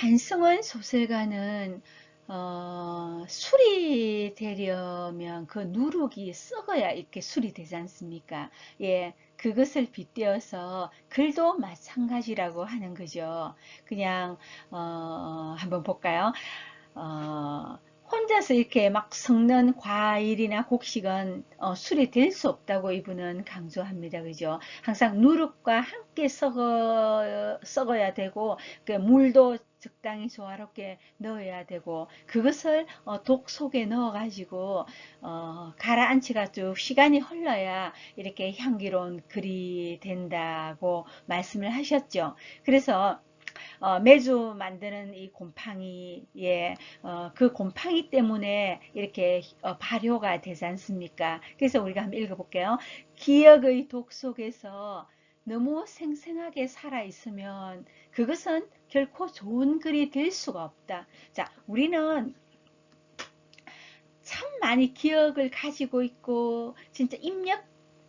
한승원 소설가는 어, 술이 되려면 그 누룩이 썩어야 이렇게 술이 되지 않습니까? 예, 그것을 빗대어서 글도 마찬가지라고 하는 거죠. 그냥 어, 한번 볼까요? 어, 혼자서 이렇게 막 섞는 과일이나 곡식은 어, 술이 될 수 없다고 이분은 강조합니다. 그죠? 항상 누룩과 함께 썩어, 썩어야 되고, 그 물도 적당히 조화롭게 넣어야 되고, 그것을 어, 독 속에 넣어 가지고, 어, 가라앉히가 쭉 시간이 흘러야 이렇게 향기로운 글이 된다고 말씀을 하셨죠. 그래서 어, 매주 만드는 이 곰팡이, 예, 어, 그 곰팡이 때문에 이렇게 어, 발효가 되지 않습니까? 그래서 우리가 한번 읽어볼게요. 기억의 독 속에서 너무 생생하게 살아 있으면 그것은 결코 좋은 글이 될 수가 없다. 자, 우리는 참 많이 기억을 가지고 있고 진짜 입력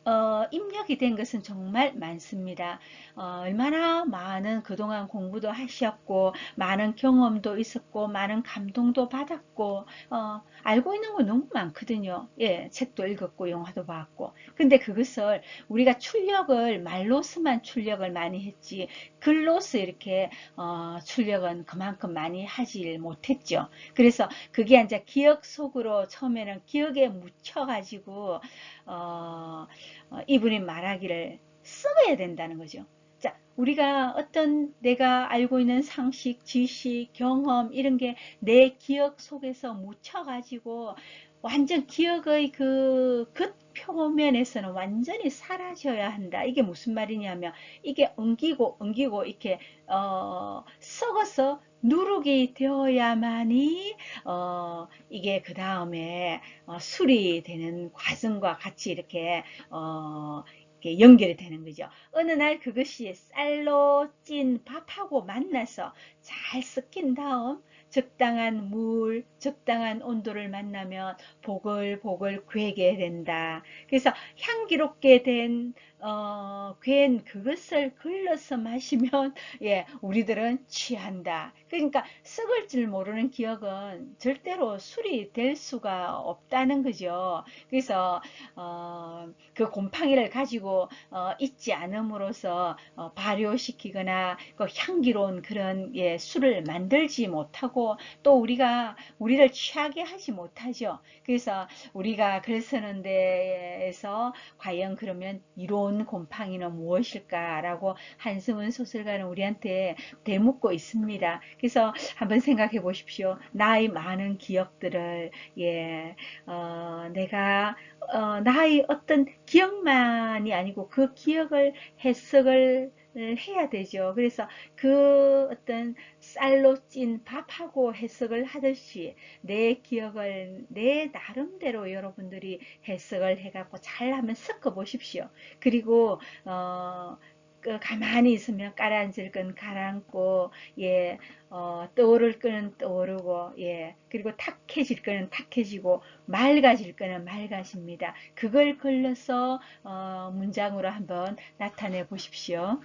어, 입력이 된 것은 정말 많습니다. 어, 얼마나 많은 그동안 공부도 하셨고 많은 경험도 있었고 많은 감동도 받았고 어, 알고 있는 거 너무 많거든요. 예, 책도 읽었고 영화도 봤고 근데 그것을 우리가 출력을 말로서만 출력을 많이 했지 글로서 이렇게 어, 출력은 그만큼 많이 하질 못했죠. 그래서 그게 이제 기억 속으로 처음에는 기억에 묻혀가지고 어, 어, 이분이 말하기를 써야 된다는 거죠. 자, 우리가 어떤 내가 알고 있는 상식, 지식, 경험 이런 게 내 기억 속에서 묻혀가지고 완전 기억의 그, 그 표면에서는 완전히 사라져야 한다. 이게 무슨 말이냐면 이게 엉기고 엉기고 이렇게 어, 썩어서 누룩이 되어야만이 어, 이게 그 다음에 어, 술이 되는 과정과 같이 이렇게 어, 이렇게 연결이 되는 거죠. 어느 날 그것이 쌀로 찐 밥하고 만나서 잘 섞인 다음 적당한 물, 적당한 온도를 만나면 보글보글 괴게 된다. 그래서 향기롭게 된 어, 괜 그것을 걸러서 마시면 예, 우리들은 취한다. 그러니까 썩을 줄 모르는 기억은 절대로 술이 될 수가 없다는 거죠. 그래서 어, 그 곰팡이를 가지고 어, 잊지 않음으로써 어, 발효시키거나 그 향기로운 그런 예, 술을 만들지 못하고 또 우리가 우리를 취하게 하지 못하죠. 그래서 우리가 글 쓰는 데에서 과연 그러면 이론 곰팡이는 무엇일까라고 한승훈 소설가는 우리한테 대묻고 있습니다. 그래서 한번 생각해 보십시오. 나의 많은 기억들을 예, 어, 내가 어, 나의 어떤 기억만이 아니고 그 기억을 해석을 해야 되죠. 그래서 그 어떤 쌀로 찐 밥하고 해석을 하듯이 내 기억을 내 나름대로 여러분들이 해석을 해갖고 잘 한번 섞어 보십시오. 그리고 어, 그 가만히 있으면 가라앉을 건 가라앉고 예 어, 떠오를 거는 떠오르고 예 그리고 탁해질 거는 탁해지고 맑아질 거는 맑아집니다. 그걸 걸러서 어, 문장으로 한번 나타내 보십시오.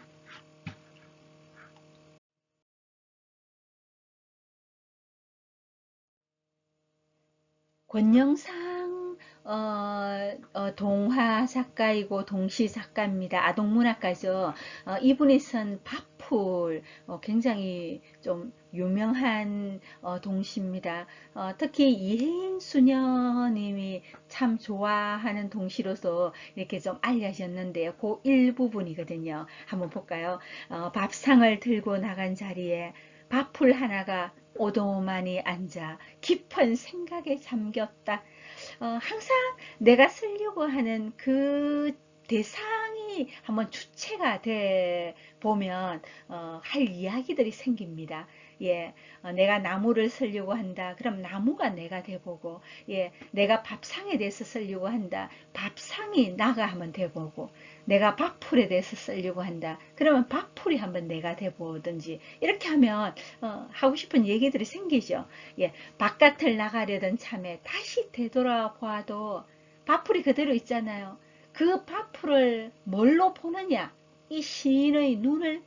권영상 어, 어, 동화 작가이고 동시 작가입니다. 아동문학가죠. 어, 이분이 쓴 밥풀 어, 굉장히 좀 유명한 어, 동시입니다. 어, 특히 이혜인 수녀님이 참 좋아하는 동시로서 이렇게 좀 알려졌는데요. 그 일부분이거든요. 한번 볼까요? 밥상을 들고 나간 자리에 밥풀 하나가 오도만이 앉아 깊은 생각에 잠겼다. 어, 항상 내가 쓰려고 하는 그 대상이 한번 주체가 돼 보면 어, 할 이야기들이 생깁니다. 예, 어, 내가 나무를 쓰려고 한다. 그럼 나무가 내가 돼보고, 예, 내가 밥상에 대해서 쓰려고 한다. 밥상이 나가 한번 돼보고, 내가 밥풀에 대해서 쓰려고 한다. 그러면 밥풀이 한번 내가 돼보든지 이렇게 하면 어, 하고 싶은 얘기들이 생기죠. 예, 바깥을 나가려던 참에 다시 되돌아봐도 밥풀이 그대로 있잖아요. 그 밥풀을 뭘로 보느냐? 이 시인의 눈을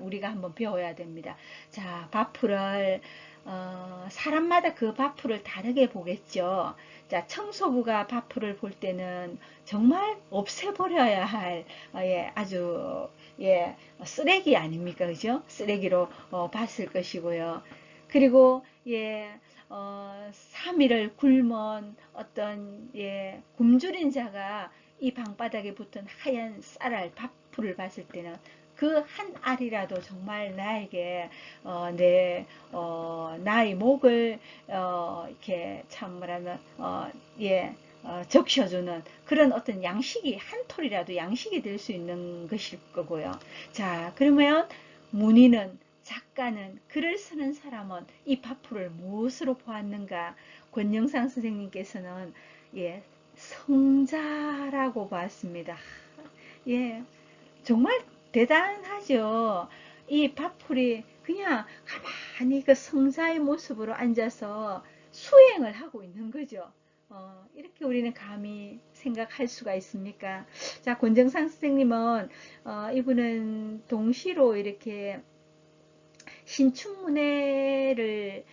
우리가 한번 배워야 됩니다. 자, 바풀을 어, 사람마다 그 바풀을 다르게 보겠죠. 자, 청소부가 바풀을 볼 때는 정말 없애버려야 할 어, 예, 아주 예, 쓰레기 아닙니까? 그죠? 쓰레기로 어, 봤을 것이고요. 그리고 예, 어, 3일을 굶은 어떤 예, 굶주린 자가 이 방바닥에 붙은 하얀 쌀알 밥 풀을 봤을 때는 그 한 알이라도 정말 나에게 어, 내 어, 나의 목을 어, 이렇게 참 뭐라면 어, 예 어, 적셔주는 그런 어떤 양식이 한 톨이라도 양식이 될 수 있는 것일 거고요. 자 그러면 문의는 작가는 글을 쓰는 사람은 이 파풀을 무엇으로 보았는가 권영상 선생님께서는 예 성자라고 봤습니다. 예 정말 대단하죠. 이 파풀이 그냥 가만히 그 성자의 모습으로 앉아서 수행을 하고 있는 거죠. 어, 이렇게 우리는 감히 생각할 수가 있습니까? 자, 권정상 선생님은 어, 이분은 동시로 이렇게 신춘문예를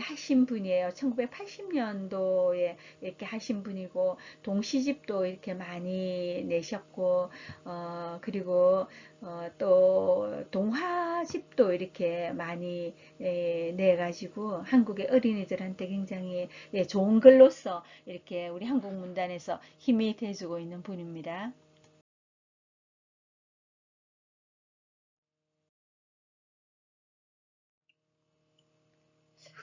하신 분이에요. 1980년도에 이렇게 하신 분이고 동시집도 이렇게 많이 내셨고 어, 그리고 어, 또 동화집도 이렇게 많이 에, 내가지고 한국의 어린이들한테 굉장히 예, 좋은 글로서 이렇게 우리 한국 문단에서 힘이 돼주고 있는 분입니다.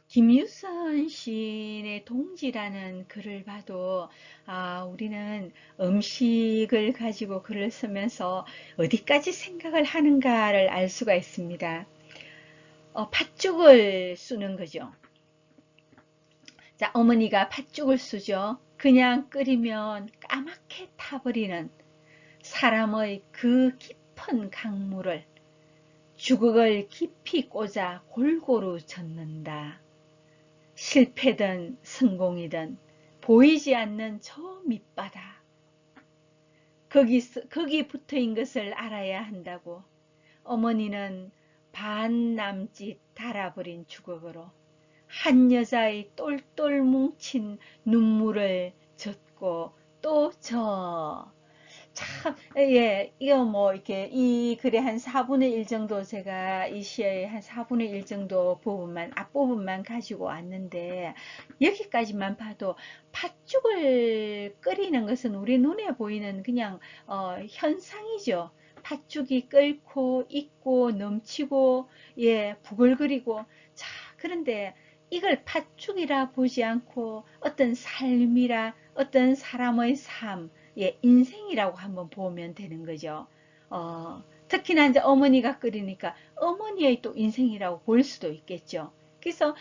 김유선 시인의 동지라는 글을 봐도 아, 우리는 음식을 가지고 글을 쓰면서 어디까지 생각을 하는가를 알 수가 있습니다. 어, 팥죽을 쓰는 거죠. 자, 어머니가 팥죽을 쓰죠. 그냥 끓이면 까맣게 타버리는 사람의 그 깊은 강물을 주걱을 깊이 꽂아 골고루 젓는다. 실패든 성공이든 보이지 않는 저 밑바닥 거기, 거기 붙어인 것을 알아야 한다고 어머니는 반 남짓 달아버린 주걱으로 한 여자의 똘똘 뭉친 눈물을 젖고 또 저 참, 예, 이거 뭐, 이렇게, 이 글의 한 4분의 1 정도 제가 이 시의 한 4분의 1 정도 부분만, 앞부분만 가지고 왔는데, 여기까지만 봐도 팥죽을 끓이는 것은 우리 눈에 보이는 그냥, 어, 현상이죠. 팥죽이 끓고, 익고, 넘치고, 예, 부글거리고. 자, 그런데 이걸 팥죽이라 보지 않고 어떤 삶이라, 어떤 사람의 삶, 예, 인생이라고 한번 보면 되는 거죠. 어, 특히나 이제 어머니가 끓이니까 어머니의 또 인생이라고 볼 수도 있겠죠. 그래서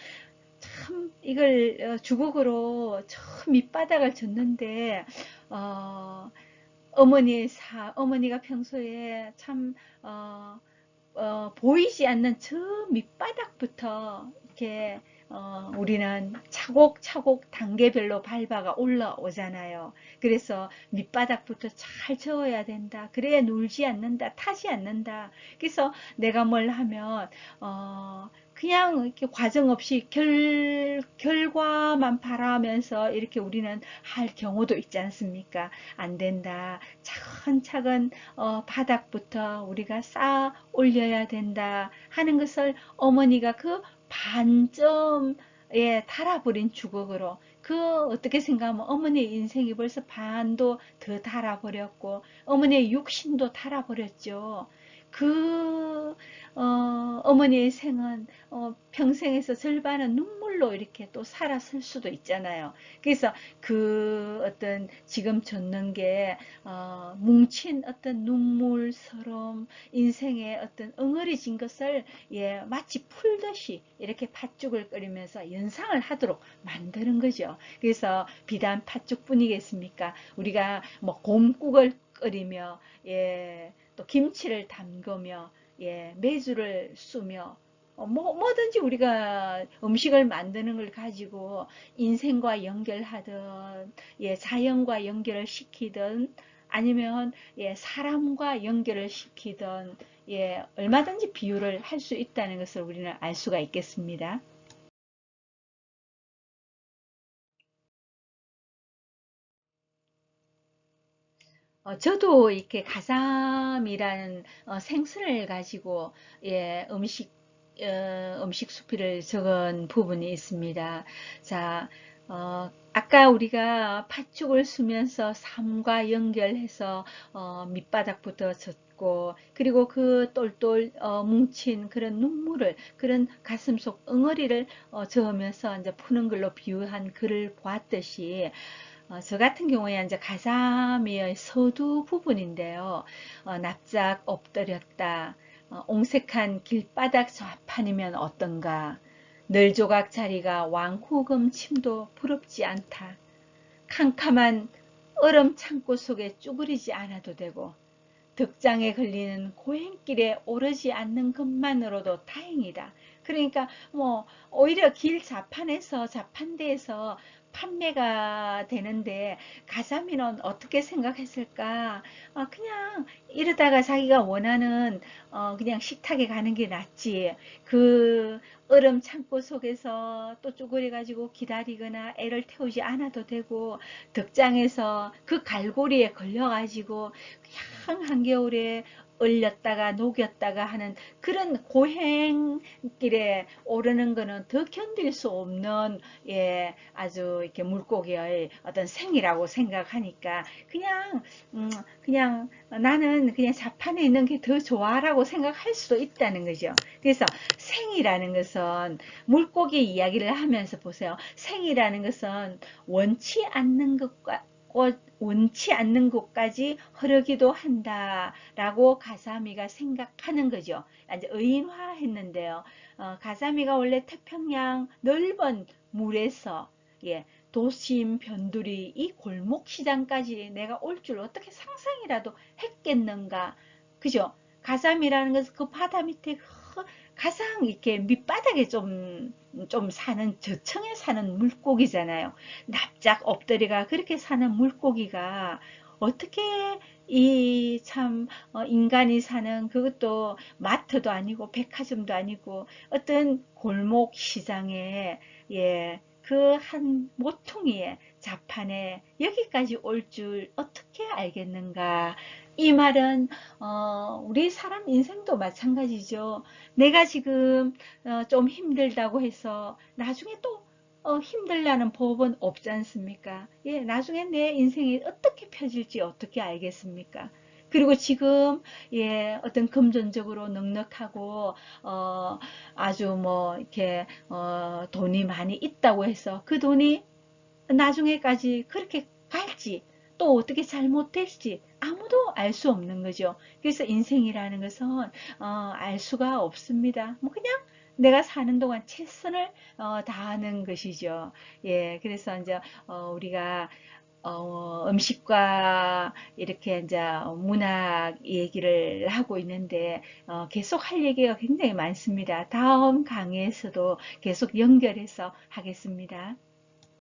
참 이걸 어, 주걱으로 저 밑바닥을 줬는데 어, 어머니의 사, 어머니가 평소에 참 어, 어, 보이지 않는 저 밑바닥부터 이렇게 어, 우리는 차곡차곡 단계별로 밟아가 올라오잖아요. 그래서 밑바닥부터 잘 저어야 된다. 그래야 놀지 않는다. 타지 않는다. 그래서 내가 뭘 하면 어, 그냥 이렇게 과정 없이 결, 결과만 바라면서 이렇게 우리는 할 경우도 있지 않습니까? 안 된다. 차근차근 어, 바닥부터 우리가 쌓아 올려야 된다 하는 것을 어머니가 그 반점에 달아버린 주걱으로 그 어떻게 생각하면 어머니의 인생이 벌써 반도 더 달아버렸고 어머니의 육신도 달아버렸죠. 그 어, 머니의 생은 어, 평생에서 절반은 눈물로 이렇게 또 살아설 수도 있잖아요. 그래서 그 어떤 지금 젖는 게 어, 뭉친 어떤 눈물처럼 인생의 어떤 엉어리진 것을 예, 마치 풀듯이 이렇게 팥죽을 끓이면서 연상을 하도록 만드는 거죠. 그래서 비단 팥죽뿐이겠습니까? 우리가 뭐 곰국을 끓이며 예, 또 김치를 담그며 예, 매주를 쓰며 어, 뭐, 뭐든지 우리가 음식을 만드는 걸 가지고 인생과 연결하든 예, 자연과 연결을 시키든 아니면 예, 사람과 연결을 시키든 예, 얼마든지 비유를 할 수 있다는 것을 우리는 알 수가 있겠습니다. 어, 저도 이렇게 가삼이라는 어, 생선을 가지고 예, 음식 어, 음식 수필을 적은 부분이 있습니다. 자, 어, 아까 우리가 팥죽을 쓰면서 삶과 연결해서 어, 밑바닥부터 젖고 그리고 그 똘똘 어, 뭉친 그런 눈물을 그런 가슴속 응어리를 어, 저으면서 이제 푸는 걸로 비유한 글을 보았듯이 어, 저 같은 경우에 이제 가사미의 서두 부분인데요. 어, 납작 엎드렸다. 어, 옹색한 길바닥 좌판이면 어떤가. 널조각 자리가 왕후금 침도 부럽지 않다. 캄캄한 얼음 창고 속에 쭈그리지 않아도 되고 덕장에 걸리는 고행길에 오르지 않는 것만으로도 다행이다. 그러니까 뭐 오히려 길 자판에서 자판대에서 판매가 되는데 가자미는 어떻게 생각했을까? 어, 그냥 이러다가 자기가 원하는 어, 그냥 식탁에 가는 게 낫지. 그 얼음 창고 속에서 또 쭈그려 가지고 기다리거나 애를 태우지 않아도 되고 덕장에서 그 갈고리에 걸려 가지고 그냥 한겨울에 얼렸다가 녹였다가 하는 그런 고행길에 오르는 거는 더 견딜 수 없는 예 아주 이렇게 물고기의 어떤 생이라고 생각하니까 그냥 음 그냥 나는 그냥 자판에 있는 게 더 좋아라고 생각할 수도 있다는 거죠. 그래서 생이라는 것은 물고기 이야기를 하면서 보세요. 생이라는 것은 원치 않는 것과 원치 않는 곳까지 흐르기도 한다라고 가사미가 생각하는 거죠. 이제 의인화했는데요. 어, 가사미가 원래 태평양 넓은 물에서 예, 도심 변두리 이 골목 시장까지 내가 올 줄 어떻게 상상이라도 했겠는가 그죠 가삼이라는 것은 그 바다 밑에 가장 이렇게 밑바닥에 좀, 좀 사는, 저층에 사는 물고기잖아요. 납작 엎드리가 그렇게 사는 물고기가 어떻게 이참 어, 인간이 사는 그것도 마트도 아니고 백화점도 아니고 어떤 골목 시장에 예, 그 한 모퉁이에 자판에 여기까지 올 줄 어떻게 알겠는가 이 말은 어, 우리 사람 인생도 마찬가지죠. 내가 지금 어, 좀 힘들다고 해서 나중에 또 어, 힘들라는 법은 없지 않습니까? 예, 나중에 내 인생이 어떻게 펴질지 어떻게 알겠습니까? 그리고 지금 예 어떤 금전적으로 넉넉하고 어 아주 뭐 이렇게 어 돈이 많이 있다고 해서 그 돈이 나중에까지 그렇게 갈지 또 어떻게 잘못될지 아무도 알 수 없는 거죠. 그래서 인생이라는 것은 어, 알 수가 없습니다. 뭐 그냥 내가 사는 동안 최선을 어, 다하는 것이죠. 예, 그래서 이제 어, 우리가 어, 음식과 이렇게 이제 문학 얘기를 하고 있는데 어, 계속 할 얘기가 굉장히 많습니다. 다음 강의에서도 계속 연결해서 하겠습니다.